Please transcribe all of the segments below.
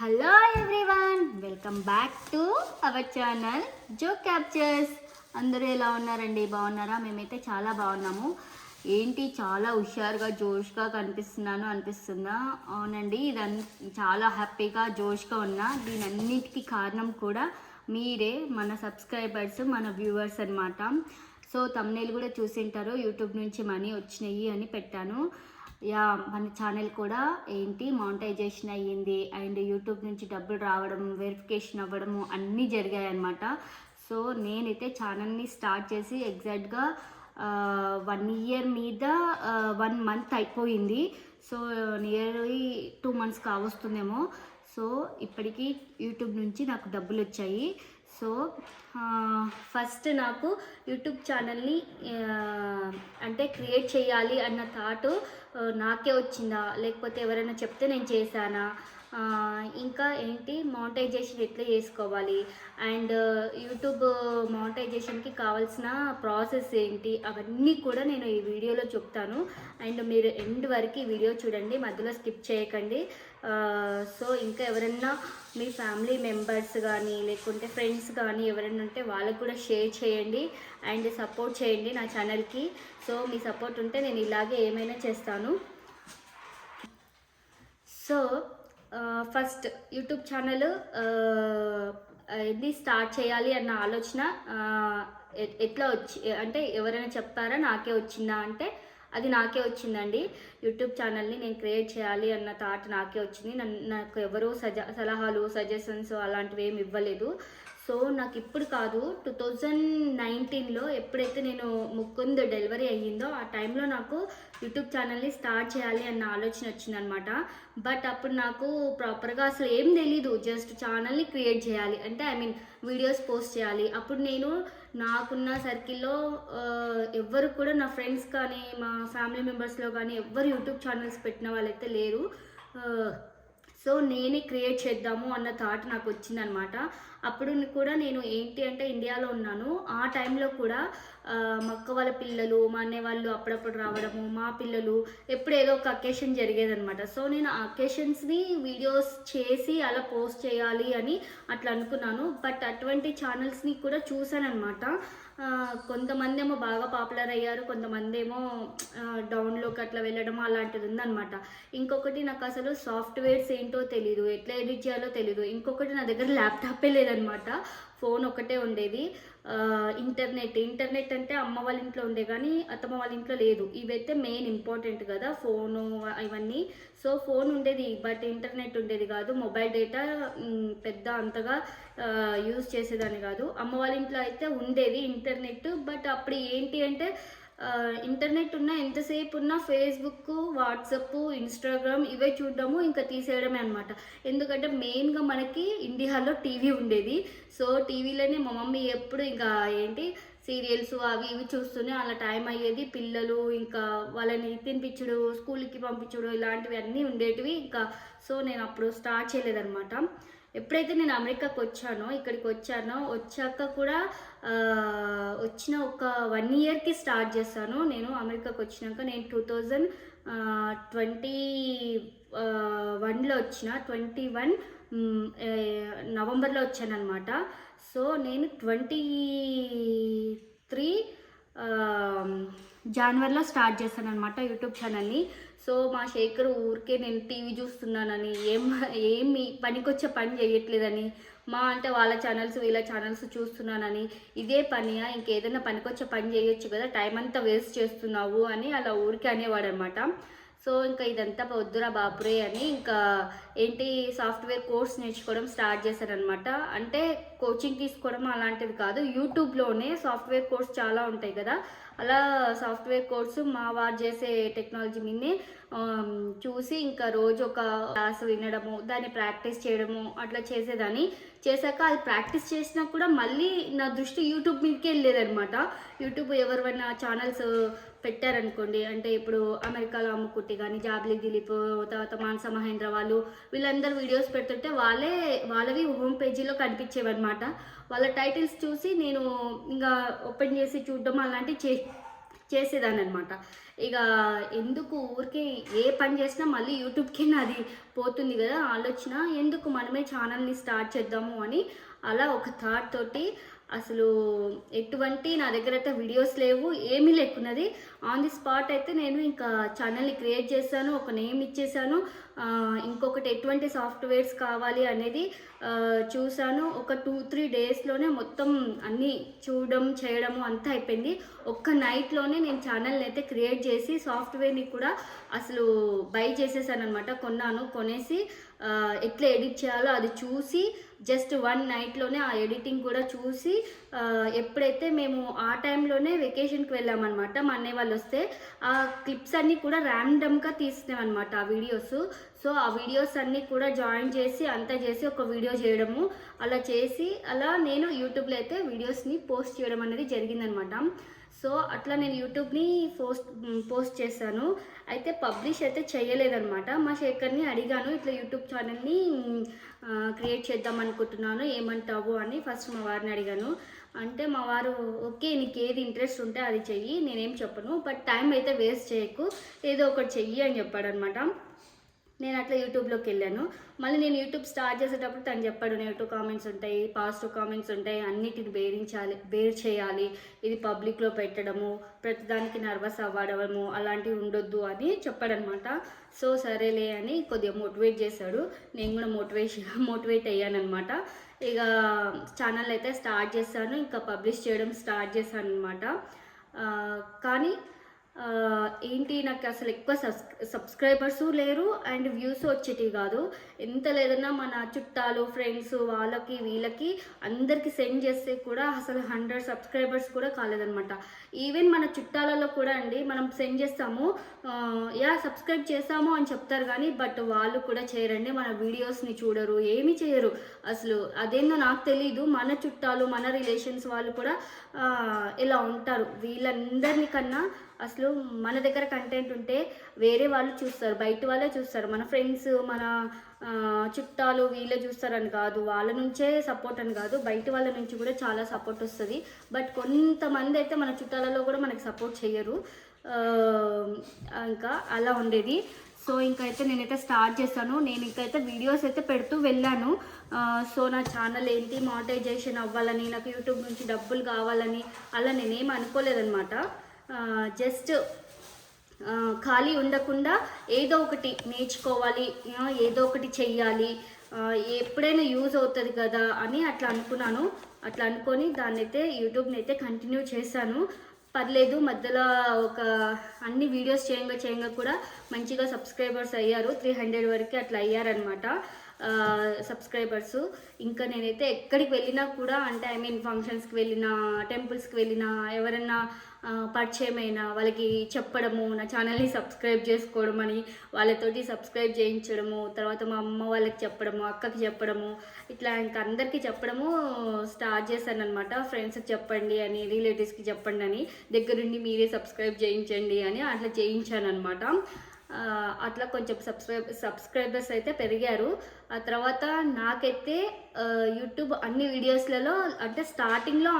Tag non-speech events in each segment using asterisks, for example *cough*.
Hello everyone welcome back to our channel Jo captures అందరూ ఎలా ఉన్నారండి? బాగున్నారా? మేమైతే చాలా బాగున్నాము. ఏంటి? చాలా హుషారుగా జోష్గా కనిపిస్తున్నాను అనిపిస్తుందా? అవునండి ఇదన్ చాలా హ్యాపీగా జోష్గా ఉన్నా దీని అన్నిటికీ కారణం కూడా మీరే మన సబ్స్క్రైబర్స్ మన వ్యూవర్స్ అన్నమాట. సో తమ్నేల్ కూడా చూసింటారు యూట్యూబ్ నుంచి మనీ వచ్చినాయి అని పెట్టాను. యా మన ఛానల్ కూడా ఏంటి మానిటైజేషన్ అయ్యింది అండ్ యూట్యూబ్ నుంచి డబ్బులు రావడం వెరిఫికేషన్ అవ్వడము అన్నీ జరిగాయి అనమాట సో నేనైతే ఛానల్ని స్టార్ట్ చేసి ఎగ్జాక్ట్గా వన్ ఇయర్ మీద వన్ మంత్ అయిపోయింది. సో నియర్లీ టూ మంత్స్ కావస్తుందేమో. సో ఇప్పటికీ యూట్యూబ్ నుంచి నాకు డబ్బులు వచ్చాయి. సో ఫస్ట్ నాకు యూట్యూబ్ ఛానల్ని అంటే క్రియేట్ చేయాలి అన్న థాట్ నాకే వచ్చిందా? లేకపోతే ఎవరైనా చెప్తే నేను చేశానా? ఇంకా ఏంటి? మానిటైజేషన్ ఎట్లా చేసుకోవాలి? అండ్ యూట్యూబ్ మానిటైజేషన్కి కావాల్సిన ప్రాసెస్ ఏంటి? అవన్నీ కూడా నేను ఈ వీడియోలో చెప్తాను. అండ్ మీరు ఎండ్ వరకు ఈ వీడియో చూడండి. మధ్యలో స్కిప్ చేయకండి. సో ఇంకా ఎవరైనా మీ ఫ్యామిలీ మెంబర్స్ కానీ లేకుంటే ఫ్రెండ్స్ కానీ ఎవరైనా ఉంటే వాళ్ళకు కూడా షేర్ చేయండి అండ్ సపోర్ట్ చేయండి నా ఛానల్కి. సో మీ సపోర్ట్ ఉంటే నేను ఇలాగే ఏమైనా చేస్తాను. సో ఫస్ట్ యూట్యూబ్ ఛానల్ ఇది స్టార్ట్ చేయాలి అన్న ఆలోచన ఎట్లా వచ్చి అంటే ఎవరైనా చెప్పారా నాకే వచ్చిందా అంటే అది నాకే వచ్చిందండి. యూట్యూబ్ ఛానల్ని నేను క్రియేట్ చేయాలి అన్న థాట్ నాకే వచ్చింది. నన్ను నాకు ఎవరూ సజ సలహాలు సజెషన్స్ అలాంటివి ఏమి ఇవ్వలేదు. సో నాకు ఇప్పుడు కాదు టూ థౌజండ్ నైన్టీన్లో ఎప్పుడైతే నేను ముకుంద్ డెలివరీ అయ్యిందో ఆ టైంలో నాకు యూట్యూబ్ ఛానల్ని స్టార్ట్ చేయాలి అన్న ఆలోచన వచ్చిందనమాట. బట్ అప్పుడు నాకు ప్రాపర్గా అసలు ఏం తెలీదు. జస్ట్ ఛానల్ని క్రియేట్ చేయాలి. అంటే ఐ మీన్ వీడియోస్ పోస్ట్ చేయాలి. అప్పుడు నేను నాకున్న సర్కిల్లో ఎవ్వరు కూడా నా ఫ్రెండ్స్ కానీ మా ఫ్యామిలీ మెంబర్స్లో కానీ ఎవ్వరు యూట్యూబ్ ఛానల్స్ పెట్టిన వాళ్ళైతే లేరు. సో నేనే క్రియేట్ చేద్దాము అన్న థాట్ నాకు వచ్చిందనమాట. అప్పుడు కూడా నేను ఏంటి అంటే ఇండియాలో ఉన్నాను. ఆ టైంలో కూడా మా అక్క వాళ్ళ పిల్లలు మా అన్నయ్య వాళ్ళు అప్పుడప్పుడు రావడము మా పిల్లలు ఎప్పుడు ఏదో ఒక అకేషన్ జరిగేదనమాట. సో నేను ఆ అకేషన్స్ని వీడియోస్ చేసి అలా పోస్ట్ చేయాలి అని అట్లా అనుకున్నాను. బట్ అటువంటి ఛానల్స్ని కూడా చూశానమాట కొంతమంది ఏమో బాగా పాపులర్ అయ్యారు కొంతమంది ఏమో డౌన్లోకి అట్లా వెళ్ళడం అలాంటిది ఉందన్నమాట. ఇంకొకటి నాకు అసలు సాఫ్ట్వేర్స్ ఏంటో తెలీదు ఎట్లా ఎడిట్ చేయాలో తెలీదు. ఇంకొకటి నా దగ్గర ల్యాప్టాపే లేదనమాట ఫోన్ ఒకటే ఉండేది. ఇంటర్నెట్. ఇంటర్నెట్ అంటే అమ్మ వాళ్ళ ఇంట్లో ఉండే కానీ అత్తమ్మ వాళ్ళ ఇంట్లో లేదు. ఇవైతే మెయిన్ ఇంపార్టెంట్ కదా ఫోను ఇవన్నీ సో ఫోన్ ఉండేది బట్ ఇంటర్నెట్ ఉండేది కాదు. మొబైల్ డేటా పెద్ద అంతగా యూజ్ చేసేదాన్ని కాదు. అమ్మ వాళ్ళ ఇంట్లో అయితే ఉండేది ఇంటర్నెట్. బట్ అప్పుడు ఏంటి అంటే ఇంటర్నెట్ ఉన్న ఎంతసేపు ఉన్నా ఫేస్బుక్ వాట్సప్ ఇన్స్టాగ్రామ్ ఇవే చూడడము ఇంకా తీసేయడమే అనమాట ఎందుకంటే మెయిన్గా మనకి ఇండియాలో టీవీ ఉండేది. సో టీవీలోనే మా మమ్మీ ఎప్పుడు ఇంకా ఏంటి సీరియల్స్ అవి ఇవి చూస్తూనే అలా టైం అయ్యేది. పిల్లలు ఇంకా వాళ్ళని తినిపించుడు స్కూల్కి పంపించుడు ఇలాంటివి అన్నీ ఉండేటివి ఇంకా. సో నేను అప్పుడు స్టార్ట్ చేయలేదన్నమాట. ఎప్పుడైతే నేను అమెరికాకి వచ్చానో ఇక్కడికి వచ్చానో వచ్చాక కూడా వచ్చిన ఒక వన్ ఇయర్కి స్టార్ట్ చేశాను. నేను అమెరికాకి వచ్చినాక నేను టూ థౌజండ్ ట్వంటీ వన్లో వచ్చిన ట్వంటీ వన్ నవంబర్లో వచ్చాను అనమాట సో నేను ట్వంటీ త్రీ జనవరిలో స్టార్ట్ చేశాను అనమాట యూట్యూబ్ ఛానల్ని. సో మా శేఖర్ ఊరికే నేను టీవీ చూస్తున్నానని ఏం ఏమి పనికొచ్చే పని చేయట్లేదని మా అంటే వాళ్ళ ఛానల్స్ వీళ్ళ ఛానల్స్ చూస్తున్నానని ఇదే పనియా ఇంకేదైనా పనికొచ్చే పని చేయొచ్చు కదా టైం అంతా వేస్ట్ చేస్తున్నావు అని అలా ఊరికే అనేవాడు అనమాట సో ఇంకా ఇదంతా వద్దురా బాపురే అని ఇంకా ఏంటి సాఫ్ట్వేర్ కోర్స్ నేర్చుకోవడం స్టార్ట్ చేశారనమాట అంటే కోచింగ్ తీసుకోవడం అలాంటివి కాదు యూట్యూబ్లోనే సాఫ్ట్వేర్ కోర్స్ చాలా ఉంటాయి కదా. అలా సాఫ్ట్వేర్ కోర్సు మా వారు చేసే టెక్నాలజీ మీదనే చూసి ఇంకా రోజు ఒక క్లాస్ వినడము దాన్ని ప్రాక్టీస్ చేయడము అట్లా చేసేదాన్ని. చేశాక అది ప్రాక్టీస్ చేసినా కూడా మళ్ళీ నా దృష్టి యూట్యూబ్ మీదకి వెళ్ళేదనమాట యూట్యూబ్ ఎవరివైనా ఛానల్స్ పెట్టారనుకోండి అంటే ఇప్పుడు అమెరికాలో అమ్ముకుట్టి కానీ జాబ్లీ దిలీప్ తర్వాత మానస మహేంద్ర వాళ్ళు వీళ్ళందరూ వీడియోస్ పెడుతుంటే వాళ్ళే వాళ్ళవి హోమ్ పేజీలో కనిపించేవన్నమాట. వాళ్ళ టైటిల్స్ చూసి నేను ఇంకా ఓపెన్ చేసి చూడడం అలాంటివి చే చేసేదాన్ని అనమాట ఇక ఎందుకు ఊరికే ఏ పని చేసినా మళ్ళీ యూట్యూబ్కి నాది పోతుంది కదా ఆలోచన. ఎందుకు మనమే ఛానల్ని స్టార్ట్ చేద్దాము అని అలా ఒక థాట్ తోటి అసలు ఎటువంటి నా దగ్గర అయితే వీడియోస్ లేవు ఏమీ లేకున్నది. ఆన్ ది స్పాట్ అయితే నేను ఇంకా ఛానల్ని క్రియేట్ చేశాను ఒక నేమ్ ఇచ్చేసాను ఇంకొకటి ఎటువంటి సాఫ్ట్వేర్స్ కావాలి అనేది చూశాను. ఒక టూ త్రీ డేస్లోనే మొత్తం అన్నీ చూడడం చేయడము అంతా అయిపోయింది. ఒక్క నైట్లోనే నేను ఛానల్ని అయితే క్రియేట్ చేసి సాఫ్ట్వేర్ని కూడా అసలు బై చేసేసాను అనమాట కొన్నాను కొనేసి ఎట్లా ఎడిట్ చేయాలో అది చూసి జస్ట్ వన్ నైట్లోనే ఆ ఎడిటింగ్ కూడా చూసి ఎప్పుడైతే మేము ఆ టైంలోనే వెకేషన్కి వెళ్ళామన్నమాట మా అన్నయ్య వాళ్ళు వస్తే ఆ క్లిప్స్ అన్నీ కూడా ర్యాండమ్గా తీసినాం అనమాట ఆ వీడియోస్ సో ఆ వీడియోస్ అన్నీ కూడా జాయిన్ చేసి అంతా చేసి ఒక వీడియో చేయడము అలా చేసి అలా నేను యూట్యూబ్లో అయితే వీడియోస్ని పోస్ట్ చేయడం అనేది జరిగిందనమాట సో అట్లా నేను యూట్యూబ్ని పోస్ట్ పోస్ట్ చేశాను. అయితే పబ్లిష్ అయితే చేయలేదనమాట మా శేఖర్ని అడిగాను ఇట్లా యూట్యూబ్ ఛానల్ని క్రియేట్ చేద్దాం అనుకుంటున్నాను ఏమంటావు అని ఫస్ట్ మా వారిని అడిగాను. అంటే మా వారు ఓకే నీకు ఏది ఇంట్రెస్ట్ ఉంటే అది చెయ్యి నేనేం చెప్పను బట్ టైం అయితే వేస్ట్ చేయకు ఏదో ఒకటి చెయ్యి అని చెప్పాడనమాట నేను అట్లా యూట్యూబ్లోకి వెళ్ళాను. మళ్ళీ నేను యూట్యూబ్ స్టార్ట్ చేసేటప్పుడు తను చెప్పాడు నెగిటివ్ కామెంట్స్ ఉంటాయి పాజిటివ్ కామెంట్స్ ఉంటాయి అన్నిటిని బేరించాలి బేర్ చేయాలి. ఇది పబ్లిక్లో పెట్టడము ప్రతిదానికి నర్వస్ అవ్వడము అలాంటివి ఉండొద్దు అని చెప్పాడనమాట. సో సరేలే అని కొద్దిగా మోటివేట్ చేశాడు. నేను కూడా మోటివేషన్ *laughs* మోటివేట్ అయ్యానమాట ఇక ఛానల్ అయితే స్టార్ట్ చేశాను ఇంకా పబ్లిష్ చేయడం స్టార్ట్ చేశాను అనమాట కానీ ఏంటి నాకు అసలు ఎక్కువ సబ్స్ సబ్స్క్రైబర్స్ లేరు అండ్ వ్యూస్ వచ్చేటివి కాదు. ఎంత లేదన్నా మన చుట్టాలు ఫ్రెండ్స్ వాళ్ళకి వీళ్ళకి అందరికి సెండ్ చేస్తే కూడా అసలు హండ్రెడ్ సబ్స్క్రైబర్స్ కూడా కాలేదనమాట ఈవెన్ మన చుట్టాలలో కూడా అండి మనం సెండ్ చేస్తాము. యా సబ్స్క్రైబ్ చేస్తాము అని చెప్తారు కానీ బట్ వాళ్ళు కూడా చేయరండి. మన వీడియోస్ని చూడరు ఏమీ చేయరు. అసలు అదేందో నాకు తెలీదు. మన చుట్టాలు మన రిలేషన్స్ వాళ్ళు కూడా ఇలా ఉంటారు. వీళ్ళందరినీ కన్నా అసలు మన దగ్గర కంటెంట్ ఉంటే వేరే వాళ్ళు చూస్తారు బయట వాళ్ళే చూస్తారు. మన ఫ్రెండ్స్ మన చుట్టాలు వీళ్ళే చూస్తారని కాదు వాళ్ళ నుంచే సపోర్ట్ అని కాదు బయట వాళ్ళ నుంచి కూడా చాలా సపోర్ట్ వస్తుంది. బట్ కొంతమంది అయితే మన చుట్టాలలో కూడా మనకి సపోర్ట్ చేయరు ఇంకా అలా ఉండేది. సో ఇంకైతే నేనైతే స్టార్ట్ చేశాను. నేను ఇంకైతే వీడియోస్ అయితే పెడుతూ వెళ్ళాను. సో నా ఛానల్ ఏంటి మానిటైజేషన్ అవ్వాలని నాకు యూట్యూబ్ నుంచి డబ్బులు కావాలని అలా నేనేం అనుకోలేదనమాట జస్ట్ ఖాళీ ఉండకుండా ఏదో ఒకటి నేర్చుకోవాలి ఏదో ఒకటి చెయ్యాలి ఎప్పుడైనా యూజ్ అవుతుంది కదా అని అట్లా అనుకున్నాను. అట్లా అనుకొని దాన్ని అయితే యూట్యూబ్ని అయితే కంటిన్యూ చేశాను. పర్లేదు మధ్యలో ఒక అన్ని వీడియోస్ చేయంగా చేయంగా కూడా మంచిగా సబ్స్క్రైబర్స్ అయ్యారు. త్రీ హండ్రెడ్ వరకు అట్లా అయ్యారనమాట సబ్స్క్రైబర్స్. ఇంకా నేనైతే ఎక్కడికి వెళ్ళినా కూడా అంటే ఐ మీన్ ఫంక్షన్స్కి వెళ్ళినా టెంపుల్స్కి వెళ్ళినా ఎవరైనా పరిచయమైన వాళ్ళకి చెప్పడము నా ఛానల్ని సబ్స్క్రైబ్ చేసుకోవడం అని వాళ్ళతోటి సబ్స్క్రైబ్ చేయించడము తర్వాత మా అమ్మ వాళ్ళకి చెప్పడము అక్కకి చెప్పడము ఇట్లా ఇంకా అందరికీ చెప్పడము స్టార్ట్ చేశాను అనమాట ఫ్రెండ్స్కి చెప్పండి అని రిలేటివ్స్కి చెప్పండి అని దగ్గరుండి మీరే సబ్స్క్రైబ్ చేయించండి అని అట్లా చేయించాను అనమాట అట్లా కొంచెం సబ్స్క్రైబ్ సబ్స్క్రైబర్స్ అయితే పెరిగారు. ఆ తర్వాత నాకైతే యూట్యూబ్ అన్ని వీడియోస్లలో అంటే స్టార్టింగ్లో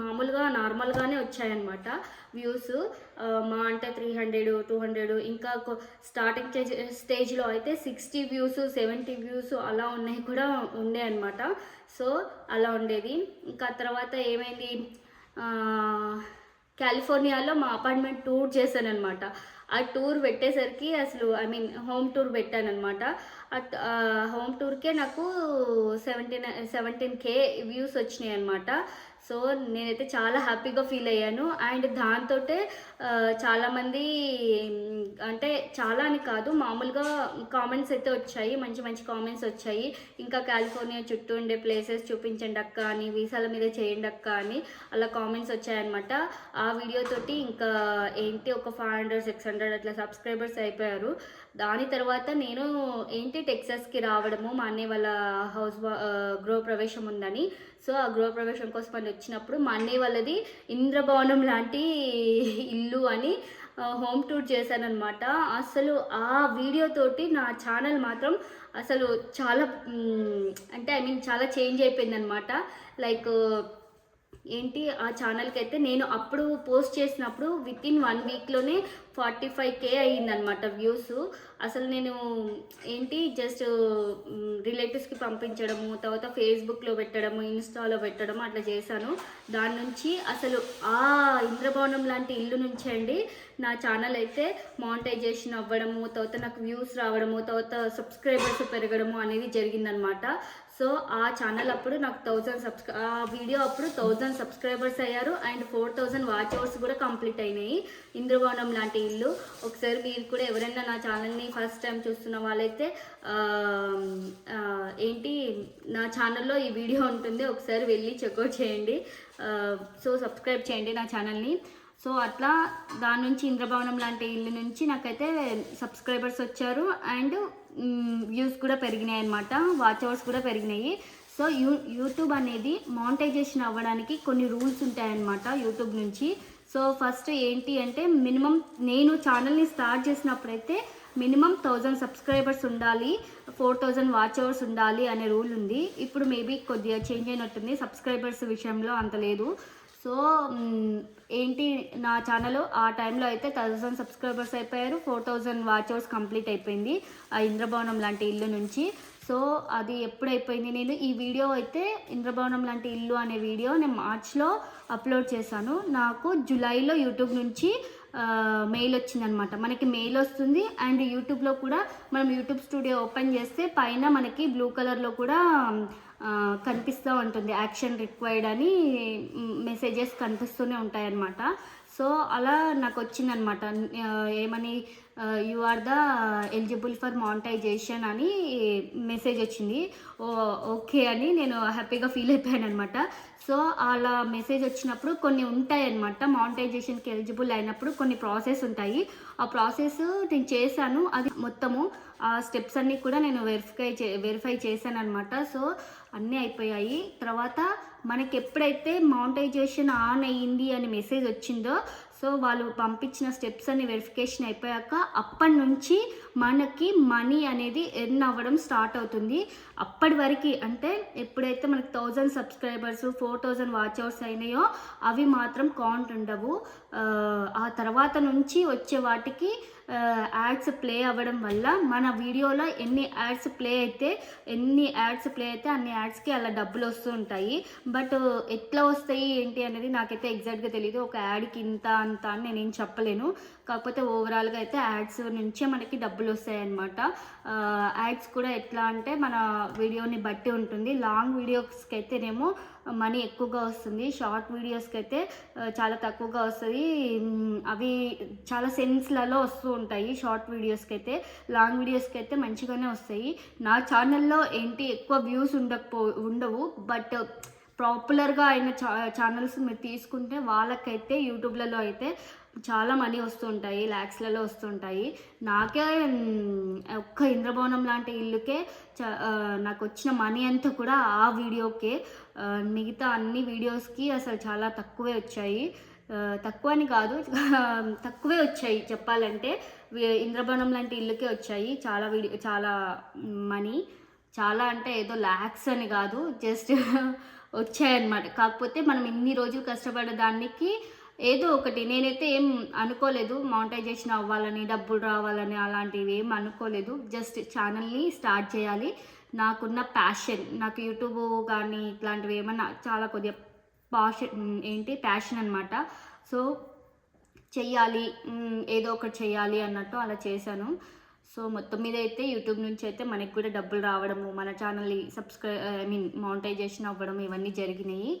మామూలుగా నార్మల్గానే వచ్చాయన్నమాట వ్యూస్ మా అంటే త్రీ హండ్రెడ్ టూ హండ్రెడ్ ఇంకా స్టార్టింగ్ స్టేజ్లో అయితే సిక్స్టీ వ్యూస్ సెవెంటీ వ్యూస్ అలా ఉన్నాయి కూడా ఉండే అనమాట సో అలా ఉండేది. ఇంకా తర్వాత ఏమైంది? కాలిఫోర్నియాలో మా అపార్ట్మెంట్ టూర్ చేశాను అనమాట ఆ టూర్ పెట్టేసరికి అసలు ఐ మీన్ హోమ్ టూర్ పెట్టాను అనమాట ఆ హోమ్ టూర్కే నాకు సెవెంటీన్ సెవెంటీన్ కే వ్యూస్ వచ్చినాయి అనమాట సో నేనైతే చాలా హ్యాపీగా ఫీల్ అయ్యాను. అండ్ దాంతో చాలామంది అంటే చాలా అని కాదు మామూలుగా కామెంట్స్ అయితే వచ్చాయి. మంచి మంచి కామెంట్స్ వచ్చాయి. ఇంకా కాలిఫోర్నియా చుట్టూ ఉండే ప్లేసెస్ చూపించండి అక్క అని వీసాల మీద చేయండి అక్క అని అలా కామెంట్స్ వచ్చాయన్నమాట. ఆ వీడియోతోటి ఇంకా ఏంటి ఒక ఫైవ్ హండ్రెడ్ సిక్స్ హండ్రెడ్ అట్లా సబ్స్క్రైబర్స్ అయిపోయారు. దాని తర్వాత నేను ఏంటి టెక్సాస్కి రావడము మా అన్నయ్య వాళ్ళ హౌస్ గృహప్రవేశం ఉందని. సో ఆ గృహప్రవేశం కోసం అని వచ్చినప్పుడు మా అన్నయ్య వాళ్ళది ఇంద్రభవనం లాంటి ఇల్లు అని హోమ్ టూర్ చేశానమాట అసలు ఆ వీడియోతోటి నా ఛానల్ మాత్రం అసలు చాలా అంటే ఐ మీన్ చాలా చేంజ్ అయిపోయింది అనమాట లైక్ ఏంటి ఆ ఛానల్కి అయితే నేను అప్పుడు పోస్ట్ చేసినప్పుడు విత్ ఇన్ వన్ వీక్లోనే ఫార్టీ ఫైవ్ కే అయ్యిందనమాట వ్యూస్. అసలు నేను ఏంటి జస్ట్ రిలేటివ్స్కి పంపించడము తర్వాత ఫేస్బుక్లో పెట్టడము ఇన్స్టాలో పెట్టడము అట్లా చేశాను. దాని నుంచి అసలు ఆ ఇంద్రభవనం లాంటి ఇల్లు నుంచి అండి నా ఛానల్ అయితే మానిటైజేషన్ అవ్వడము తర్వాత నాకు వ్యూస్ రావడము తర్వాత సబ్స్క్రైబర్స్ పెరగడము అనేది జరిగిందనమాట సో ఆ ఛానల్ అప్పుడు నాకు థౌజండ్ సబ్స్క్రై ఆ వీడియో అప్పుడు థౌజండ్ సబ్స్క్రైబర్స్ అయ్యారు. And four thousand watch hours కూడా కంప్లీట్ అయినాయి. ఇంద్రభవనం లాంటి ఇల్లు. ఒకసారి మీరు కూడా ఎవరైనా నా ఛానల్ని ఫస్ట్ టైం చూస్తున్న వాళ్ళైతే ఏంటి నా ఛానల్లో ఈ వీడియో ఉంటుంది. ఒకసారి వెళ్ళి చెక్అవుట్ చేయండి. సో సబ్స్క్రైబ్ చేయండి నా ఛానల్ని సో అట్లా దాని నుంచి ఇంద్రభవనం లాంటి ఇల్లు నుంచి నాకైతే సబ్స్క్రైబర్స్ వచ్చారు. అండ్ వ్యూస్ కూడా పెరిగినాయి అనమాట వాచ్ అవర్స్ కూడా పెరిగినాయి. సో యూ యూట్యూబ్ అనేది మానిటైజేషన్ అవ్వడానికి కొన్ని రూల్స్ ఉంటాయన్నమాట యూట్యూబ్ నుంచి. సో ఫస్ట్ ఏంటి అంటే మినిమం నేను ఛానల్ని స్టార్ట్ చేసినప్పుడైతే మినిమం థౌజండ్ సబ్స్క్రైబర్స్ ఉండాలి ఫోర్ థౌజండ్ వాచ్ అవర్స్ ఉండాలి అనే రూల్ ఉంది. ఇప్పుడు మేబీ కొద్దిగా చేంజ్ అయినట్టుంది సబ్స్క్రైబర్స్ విషయంలో అంత లేదు. సో ఏంటి నా ఛానల్? ఆ టైంలో అయితే థౌజండ్ సబ్స్క్రైబర్స్ అయిపోయారు. Four thousand watch hours complete అయిపోయింది ఆ ఇంద్రభవనం లాంటి ఇల్లు నుంచి. సో అది ఎప్పుడైపోయింది? నేను ఈ వీడియో అయితే ఇంద్రభవనం లాంటి ఇల్లు అనే వీడియో నేను మార్చ్లో అప్లోడ్ చేశాను. నాకు జూలైలో యూట్యూబ్ నుంచి మెయిల్ వచ్చిందనమాట. మనకి మెయిల్ వస్తుంది. అండ్ యూట్యూబ్లో కూడా మనం యూట్యూబ్ స్టూడియో ఓపెన్ చేస్తే పైన మనకి బ్లూ కలర్లో కూడా కనిపిస్తూ ఉంటుంది. యాక్షన్ రిక్వైర్డ్ అని మెసేజెస్ కనిపిస్తూనే ఉంటాయన్నమాట. సో అలా నాకు వచ్చిందనమాట ఏమని you are the eligible for monetization అని మెసేజ్ వచ్చింది. ఓ ఓకే అని నేను హ్యాపీగా ఫీల్ అయిపోయాను అనమాట సో అలా మెసేజ్ వచ్చినప్పుడు కొన్ని ఉంటాయి అనమాట మానిటైజేషన్కి ఎలిజిబుల్ అయినప్పుడు కొన్ని ప్రాసెస్ ఉంటాయి. ఆ ప్రాసెస్ నేను చేశాను. అది మొత్తము ఆ స్టెప్స్ అన్నీ కూడా నేను వెరిఫై చే వెరిఫై చేశాను అనమాట సో అన్నీ అయిపోయాయి. తర్వాత మనకి ఎప్పుడైతే మౌంటైజేషన్ ఆన్ అయ్యింది అని మెసేజ్ వచ్చిందో సో వాళ్ళు పంపించిన స్టెప్స్ అన్ని వెరిఫికేషన్ అయిపోయాక అప్పటి నుంచి మనకి మనీ అనేది ఎర్న్ అవ్వడం స్టార్ట్ అవుతుంది. అప్పటి వరకు అంటే ఎప్పుడైతే మనకి thousand subscribers four thousand watch hours అయినాయో అవి మాత్రం కౌంట్ ఉండవు. ఆ, తర్వాత నుంచి వచ్చే వాటికి యాడ్స్ ప్లే అవ్వడం వల్ల మన వీడియోలో ఎన్ని యాడ్స్ ప్లే అయితే ఎన్ని యాడ్స్ ప్లే అయితే అన్ని యాడ్స్కి అలా డబ్బులు వస్తూ ఉంటాయి. బట్ ఎట్లా వస్తాయి ఏంటి అనేది నాకైతే ఎగ్జాక్ట్గా తెలియదు ఒక యాడ్కి ఇంత అంత అని నేనేం చెప్పలేను. కాకపోతే ఓవరాల్గా అయితే యాడ్స్ నుంచే మనకి డబ్బులు వస్తాయి అన్నమాట యాడ్స్ కూడా ఎట్లా అంటే మన వీడియోని బట్టి ఉంటుంది. లాంగ్ వీడియోస్కి అయితేనేమో మనీ ఎక్కువగా వస్తుంది. షార్ట్ వీడియోస్కి అయితే చాలా తక్కువగా వస్తుంది. అవి చాలా సెన్స్లలో వస్తూ ఉంటాయి షార్ట్ వీడియోస్కి అయితే లాంగ్ వీడియోస్కి అయితే మంచిగానే వస్తాయి. నా ఛానల్లో ఏంటి ఎక్కువ వ్యూస్ ఉండకపో ఉండవు. బట్ పాపులర్గా అయిన ఛా ఛానల్స్ మీరు తీసుకుంటే వాళ్ళకైతే యూట్యూబ్లలో అయితే చాలా మనీ వస్తుంటాయి ల్యాక్స్లలో వస్తుంటాయి. నాకే ఒక్క ఇంద్రభవనం లాంటి ఇల్లుకే చ- నాకు వచ్చిన మనీ అంతా కూడా ఆ వీడియోకే. మిగతా అన్ని వీడియోస్కి అసలు చాలా తక్కువే వచ్చాయి. తక్కువ అని కాదు *laughs* తక్కువే వచ్చాయి చెప్పాలంటే. ఇంద్రభవనం లాంటి ఇల్లుకే వచ్చాయి. చాలా వీడియో చాలా మనీ. చాలా అంటే ఏదో ల్యాక్స్ అని కాదు జస్ట్ *laughs* వచ్చాయన్నమాట. కాకపోతే మనం ఇన్ని రోజులు కష్టపడే దానికి ఏదో ఒకటి. నేనైతే ఏం అనుకోలేదు మానిటైజేషన్ అవ్వాలని డబ్బులు రావాలని అలాంటివి ఏం అనుకోలేదు. జస్ట్ ఛానల్ని స్టార్ట్ చేయాలి. నాకున్న ప్యాషన్ నాకు యూట్యూబ్ కానీ ఇట్లాంటివి ఏమన్నా చాలా కొద్దిగా పాషన్ ఏంటి? ప్యాషన్ అనమాట సో చెయ్యాలి ఏదో ఒకటి చేయాలి అన్నట్టు అలా చేశాను. సో మొత్తం మీద అయితే యూట్యూబ్ నుంచి అయితే మనకి కూడా డబ్బులు రావడము మన ఛానల్ని సబ్స్క్రై ఐ మీన్ మానిటైజేషన్ అవ్వడం ఇవన్నీ జరిగినాయి.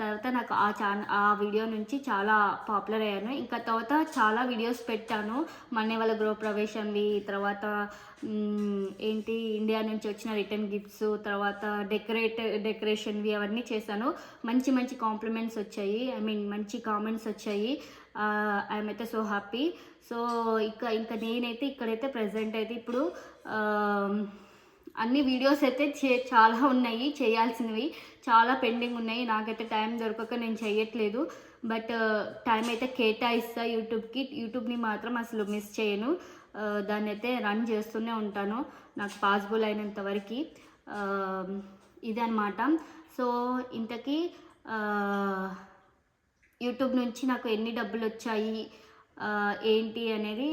తర్వాత నాకు ఆ ఛాన్ ఆ వీడియో నుంచి చాలా పాపులర్ అయ్యాను. ఇంకా తర్వాత చాలా వీడియోస్ పెట్టాను. మన్నే వాళ్ళ గృహప్రవేశంవి తర్వాత ఏంటి ఇండియా నుంచి వచ్చిన రిటర్న్ గిఫ్ట్స్ తర్వాత డెకరేట్ డెకరేషన్వి అవన్నీ చేశాను. మంచి మంచి కాంప్లిమెంట్స్ వచ్చాయి. ఐ మీన్ మంచి కామెంట్స్ వచ్చాయి. ఐఎమ్ అయితే సో హ్యాపీ. సో ఇక ఇంకా నేనైతే ఇక్కడైతే ప్రజెంట్ అయితే ఇప్పుడు అన్ని వీడియోస్ అయితే చే చాలా ఉన్నాయి చేయాల్సినవి. చాలా పెండింగ్ ఉన్నాయి. నాకైతే టైం దొరకక నేను చేయట్లేదు బట్ టైం అయితే కేటాయిస్తా యూట్యూబ్కి. యూట్యూబ్ని మాత్రం అసలు మిస్ చేయను. దాన్ని అయితే రన్ చేస్తూనే ఉంటాను. నాకు పాసిబుల్ అయినంత వరకు. ఇదనమాట సో ఇంతకీ యూట్యూబ్ నుంచి నాకు ఎన్ని డబ్బులు వచ్చాయి ఏంటి అనేది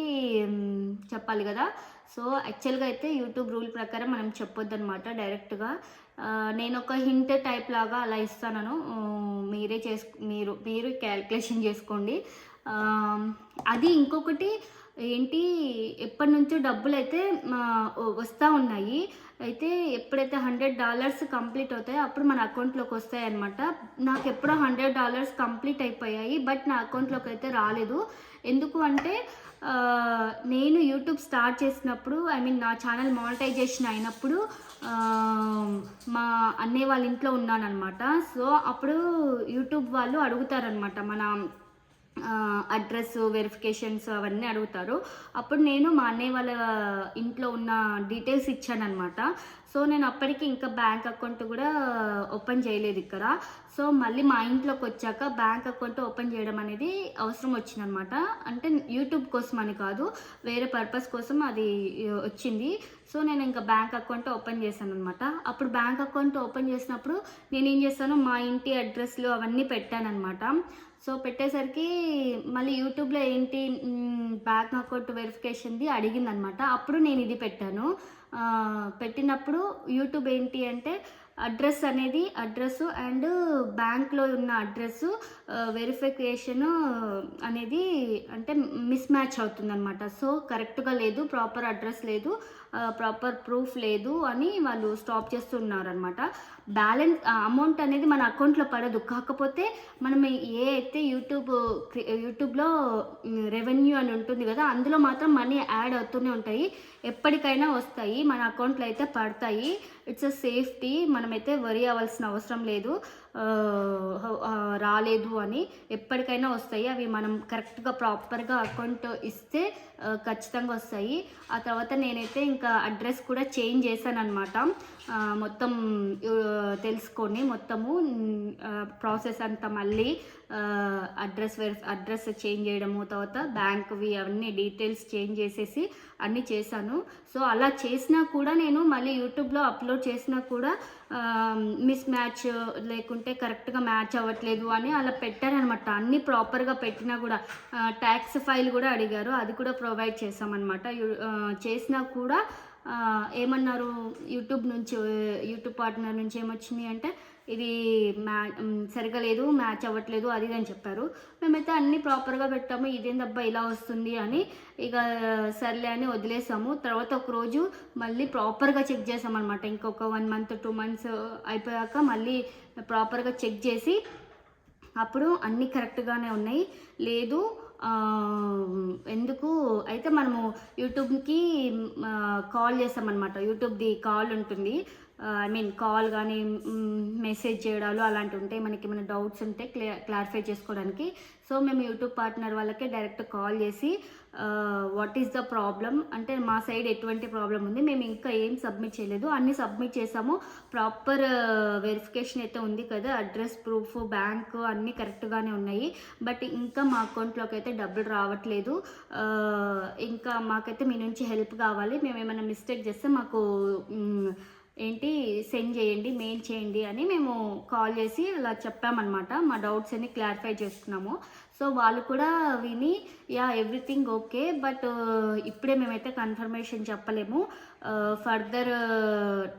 చెప్పాలి కదా. సో యాక్చువల్గా అయితే యూట్యూబ్ రూల్ ప్రకారం మనం చెప్పొద్దు అనమాట డైరెక్ట్గా. నేను ఒక హింట్ టైప్ లాగా అలా ఇస్తాను మీరే చేసు మీరు మీరు క్యాల్కులేషన్ చేసుకోండి. అది ఇంకొకటి ఏంటి ఎప్పటి నుంచో డబ్బులు అయితే వస్తూ ఉన్నాయి. అయితే ఎప్పుడైతే హండ్రెడ్ డాలర్స్ కంప్లీట్ అవుతాయో అప్పుడు మన అకౌంట్లోకి వస్తాయి అనమాట నాకు ఎప్పుడో హండ్రెడ్ డాలర్స్ కంప్లీట్ అయిపోయాయి బట్ నా అకౌంట్లోకి అయితే రాలేదు. ఎందుకు అంటే నేను యూట్యూబ్ స్టార్ట్ చేసినప్పుడు ఐ మీన్ నా ఛానల్ మానిటైజేషన్ అయినప్పుడు మా అన్నయ్య వాళ్ళ ఇంట్లో ఉన్నానన్నమాట. సో అప్పుడు యూట్యూబ్ వాళ్ళు అడుగుతారనమాట మన అడ్రస్ వెరిఫికేషన్స్ అవన్నీ అడుగుతారు. అప్పుడు నేను మా అన్నయ్య వాళ్ళ ఇంట్లో ఉన్న డీటెయిల్స్ ఇచ్చానమాట సో నేను అప్పటికి ఇంకా బ్యాంక్ అకౌంట్ కూడా ఓపెన్ చేయలేదు ఇక్కడ. సో మళ్ళీ మా ఇంట్లోకి వచ్చాక బ్యాంక్ అకౌంట్ ఓపెన్ చేయడం అనేది అవసరం వచ్చిందనమాట అంటే యూట్యూబ్ కోసం అని కాదు వేరే పర్పస్ కోసం అది వచ్చింది. సో నేను ఇంకా బ్యాంక్ అకౌంట్ ఓపెన్ చేశాను అనమాట అప్పుడు బ్యాంక్ అకౌంట్ ఓపెన్ చేసినప్పుడు నేను ఏం చేస్తాను మా ఇంటి అడ్రస్లు అవన్నీ పెట్టాను అనమాట సో పెట్టేసరికి మళ్ళీ యూట్యూబ్లో ఏంటి బ్యాక్ బ్యాంక్ అకౌంట్ వెరిఫికేషన్ది అడిగిందనమాట. అప్పుడు నేను ఇది పెట్టాను. పెట్టినప్పుడు యూట్యూబ్ ఏంటి అంటే అడ్రస్ అనేది అడ్రస్ అండ్ బ్యాంక్లో ఉన్న అడ్రస్ వెరిఫికేషన్ అనేది అంటే మిస్ మ్యాచ్ అవుతుందన్నమాట. సో కరెక్ట్గా లేదు ప్రాపర్ అడ్రస్ లేదు ప్రాపర్ ప్రూఫ్ లేదు అని వాళ్ళు స్టాప్ చేస్తున్నారనమాట బ్యాలెన్స్ అమౌంట్ అనేది మన అకౌంట్లో పడదు. కాకపోతే మనం ఏ అయితే యూట్యూబ్ యూట్యూబ్లో రెవెన్యూ అని ఉంటుంది కదా అందులో మాత్రం మనీ యాడ్ అవుతూనే ఉంటాయి. ఎప్పటికైనా వస్తాయి. మన అకౌంట్లో అయితే పడతాయి. ఇట్స్ అ సేఫ్టీ మనమైతే వరి అవ్వాల్సిన అవసరం లేదు. రాలేదు అని ఎప్పటికైనా వస్తాయి. అవి మనం కరెక్ట్గా ప్రాపర్గా అకౌంట్ ఇస్తే ఖచ్చితంగా వస్తాయి. ఆ తర్వాత నేనైతే ఇంకా అడ్రస్ కూడా చేంజ్ చేశాను అనమాట మొత్తం తెలుసుకొని మొత్తము ప్రాసెస్ అంతా మళ్ళీ అడ్రస్ అడ్రస్ చేంజ్ చేయడము తర్వాత బ్యాంక్వి అవన్నీ డీటెయిల్స్ చేంజ్ చేసేసి అన్నీ చేశాను. సో అలా చేసినా కూడా నేను మళ్ళీ యూట్యూబ్లో అప్లోడ్ చేసినా కూడా మిస్ మ్యాచ్ లేకుంటే కరెక్ట్గా మ్యాచ్ అవ్వట్లేదు అని అలా పెట్టారనమాట అన్నీ ప్రాపర్గా పెట్టినా కూడా ట్యాక్స్ ఫైల్ కూడా అడిగారు. అది కూడా ప్రొవైడ్ చేసామన్నమాట చేసినా కూడా ఏమన్నారు? యూట్యూబ్ నుంచి యూట్యూబ్ పార్ట్నర్ నుంచి ఏమొచ్చింది అంటే ఇది మ్యా సరిగా లేదు మ్యాచ్ అవ్వట్లేదు అది అని చెప్పారు. మేమైతే అన్నీ ప్రాపర్గా పెట్టాము ఇదేందబ్బా ఇలా వస్తుంది అని. ఇక సర్లే అని వదిలేసాము. తర్వాత ఒకరోజు మళ్ళీ ప్రాపర్గా చెక్ చేసామన్నమాట. ఇంకొక వన్ మంత్ టూ మంత్స్ అయిపోయాక మళ్ళీ ప్రాపర్గా చెక్ చేసి అప్పుడు అన్నీ కరెక్ట్గానే ఉన్నాయి. లేదు ఎందుకు? అయితే మనము యూట్యూబ్కి కాల్ చేస్తామన్నమాట. యూట్యూబ్ది కాల్ ఉంటుంది. ఐ మీన్ కాల్ కానీ మెసేజ్ చేయడాలు అలాంటివి ఉంటాయి. మనకి ఏమైనా డౌట్స్ ఉంటే క్లియర్ క్లారిఫై చేసుకోవడానికి. సో మేము యూట్యూబ్ పార్ట్నర్ వాళ్ళకే డైరెక్ట్ కాల్ చేసి వాట్ ఈస్ ద ప్రాబ్లం అంటే మా సైడ్ ఎటువంటి ప్రాబ్లం ఉంది? మేము ఇంకా ఏం సబ్మిట్ చేయలేదు. అన్ని సబ్మిట్ చేసాము. ప్రాపర్ వెరిఫికేషన్ అయితే ఉంది కదా. అడ్రస్ ప్రూఫ్ బ్యాంక్ అన్నీ కరెక్ట్గానే ఉన్నాయి. బట్ ఇంకా మా అకౌంట్లోకి అయితే డబ్బులు రావట్లేదు. ఇంకా మాకైతే మీ నుంచి హెల్ప్ కావాలి. మేము ఏమైనా మిస్టేక్ చేస్తే మాకు ఏంటి సెండ్ చేయండి మెయిల్ చేయండి అని మేము కాల్ చేసి అలా చెప్పామన్నమాట. మా డౌట్స్ అన్ని క్లారిఫై చేసుకున్నాము. సో వాళ్ళు కూడా విని యా ఎవ్రీథింగ్ ఓకే బట్ ఇప్పుడే మేమైతే కన్ఫర్మేషన్ చెప్పలేము. Uh, ఫర్దర్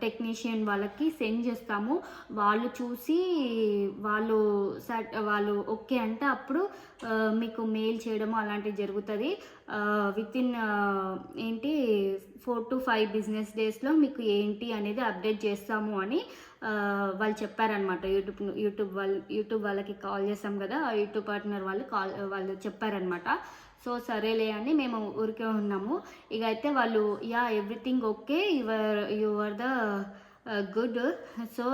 టెక్నీషియన్ uh, వాళ్ళకి సెండ్ చేస్తాము. వాళ్ళు చూసి వాళ్ళు సట్ వాళ్ళు ఓకే అంటే అప్పుడు uh, మీకు మెయిల్ చేయడము అలాంటివి జరుగుతుంది. విత్ ఇన్ ఏంటి ఫోర్ టు ఫైవ్ బిజినెస్ డేస్లో మీకు ఏంటి అనేది అప్డేట్ చేస్తాము అని వాళ్ళు చెప్పారనమాట యూట్యూబ్ యూట్యూబ్ వాళ్ళు యూట్యూబ్ వాళ్ళకి కాల్ చేసాం కదా ఆ యూట్యూబ్ పార్ట్నర్ వాళ్ళు కాల్ వాళ్ళు చెప్పారనమాట సో సరేలే అని మేము ఊరికే ఉన్నాము. ఇక అయితే వాళ్ళు yeah everything okay your your the good so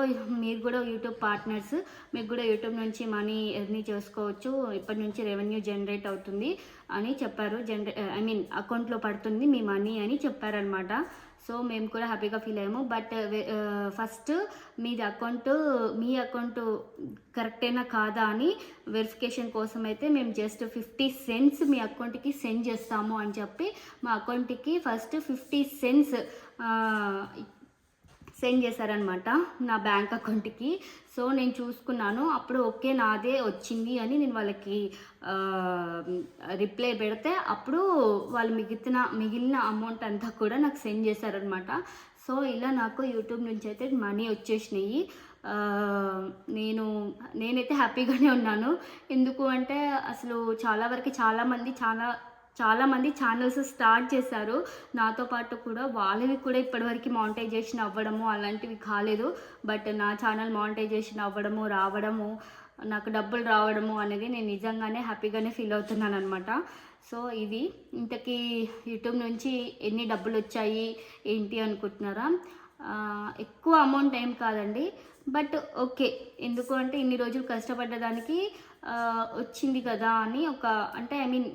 మీరు కూడా యూట్యూబ్ పార్ట్నర్స్ మీకు కూడా యూట్యూబ్ నుంచి మనీ ఎర్నీ చేసుకోవచ్చు. ఇప్పటి నుంచి రెవెన్యూ జనరేట్ అవుతుంది అని చెప్పారు. జనరే ఐ మీన్ అకౌంట్లో పడుతుంది మీ మనీ అని చెప్పారనమాట సో మేము కూడా హ్యాపీగా ఫీల్ అయ్యాము. బట్ ఫస్ట్ మీది అకౌంట్ మీ అకౌంట్ కరెక్టేనా కాదా అని వెరిఫికేషన్ కోసం అయితే మేము జస్ట్ ఫిఫ్టీ సెంట్స్ మీ అకౌంట్కి సెండ్ చేస్తాము అని చెప్పి మా అకౌంట్కి ఫస్ట్ ఫిఫ్టీ సెంట్స్ సెండ్ చేశారనమాట నా బ్యాంక్ అకౌంట్కి. సో నేను చూసుకున్నాను. అప్పుడు ఓకే నాదే వచ్చింది అని నేను వాళ్ళకి రిప్లై పెడితే అప్పుడు వాళ్ళు మిగిలిన మిగిలిన అమౌంట్ అంతా కూడా నాకు సెండ్ చేశారనమాట. సో ఇలా నాకు యూట్యూబ్ నుంచి అయితే మనీ వచ్చేసినాయి. నేను నేనైతే హ్యాపీగానే ఉన్నాను. ఎందుకు అంటే అసలు చాలా వరకు చాలామంది చాలా చాలామంది ఛానల్స్ స్టార్ట్ చేశారు. నాతో పాటు కూడా వాళ్ళని కూడా ఇప్పటివరకు మానిటైజేషన్ అవ్వడము అలాంటివి కాలేదు. బట్ నా ఛానల్ మానిటైజేషన్ అవ్వడము రావడము నాకు డబ్బులు రావడము అనేది నేను నిజంగానే హ్యాపీగానే ఫీల్ అవుతున్నాను అనమాట సో ఇది ఇంతకీ యూట్యూబ్ నుంచి ఎన్ని డబ్బులు వచ్చాయి ఏంటి అనుకుంటున్నారా? ఎక్కువ అమౌంట్ ఏం కాదండి. బట్ ఓకే ఎందుకు అంటే ఇన్ని రోజులు కష్టపడ్డదానికి వచ్చింది కదా అని ఒక అంటే ఐ మీన్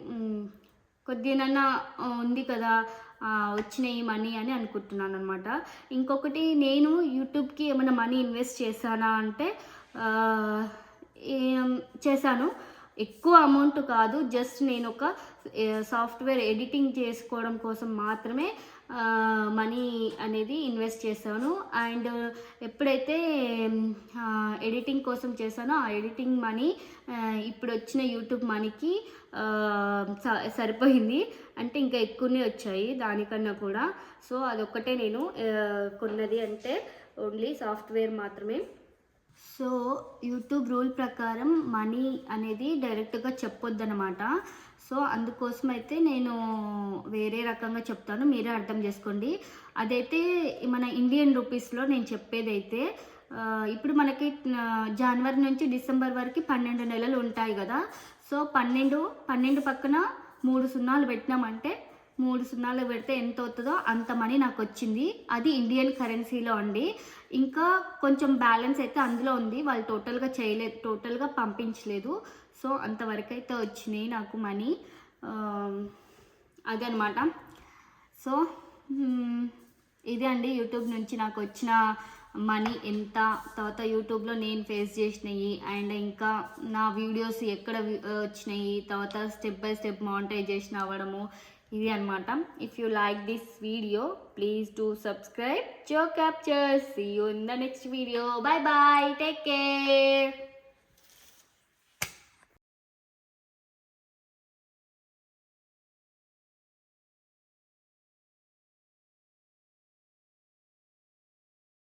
కొద్దినన్నా ఉంది కదా వచ్చినాయి మనీ అని అనుకుంటున్నాను అనమాట ఇంకొకటి నేను యూట్యూబ్కి ఏమైనా మనీ ఇన్వెస్ట్ చేశానా అంటే చేశాను. ఎక్కువ అమౌంట్ కాదు జస్ట్ నేను ఒక సాఫ్ట్వేర్ ఎడిటింగ్ చేసుకోవడం కోసం మాత్రమే మనీ అనేది ఇన్వెస్ట్ చేశాను. అండ్ ఎప్పుడైతే ఎడిటింగ్ కోసం చేశానో ఆ ఎడిటింగ్ మనీ ఇప్పుడు వచ్చిన యూట్యూబ్ మనీకి స- సరిపోయింది. అంటే ఇంకా ఎక్కువనే వచ్చాయి దానికన్నా కూడా. సో అదొక్కటే నేను కొన్నది అంటే ఓన్లీ సాఫ్ట్వేర్ మాత్రమే. సో యూట్యూబ్ రూల్ ప్రకారం మనీ అనేది డైరెక్ట్గా చెప్పొద్దనమాట సో అందుకోసం అయితే నేను వేరే రకంగా చెప్తాను మీరే అర్థం చేసుకోండి. అదైతే మన ఇండియన్ రూపీస్లో నేను చెప్పేదైతే ఇప్పుడు మనకి జనవరి నుంచి డిసెంబర్ వరకు పన్నెండు నెలలు ఉంటాయి కదా. సో పన్నెండు పన్నెండు పక్కన మూడు సున్నాలు పెట్టినామంటే మూడు సున్నాలు పెడితే ఎంత అవుతుందో అంత మనీ నాకు వచ్చింది అది ఇండియన్ కరెన్సీలో అండి. ఇంకా కొంచెం బ్యాలెన్స్ అయితే అందులో ఉంది. వాళ్ళు టోటల్గా చేయలేదు టోటల్గా పంపించలేదు. సో అంతవరకు అయితే వచ్చినాయి నాకు మనీ. అదనమాట. సో ఇదే అండి యూట్యూబ్ నుంచి నాకు వచ్చిన మనీ ఎంత. తర్వాత యూట్యూబ్లో నేను ఫేస్ చేసినవి అండ్ ఇంకా నా వీడియోస్ ఎక్కడ వచ్చినాయి. తర్వాత స్టెప్ బై స్టెప్ మానిటైజేషన్ అవ్వడము. ఇది అనమాట if you like this video please do subscribe Jo captures see you in the next video bye bye take care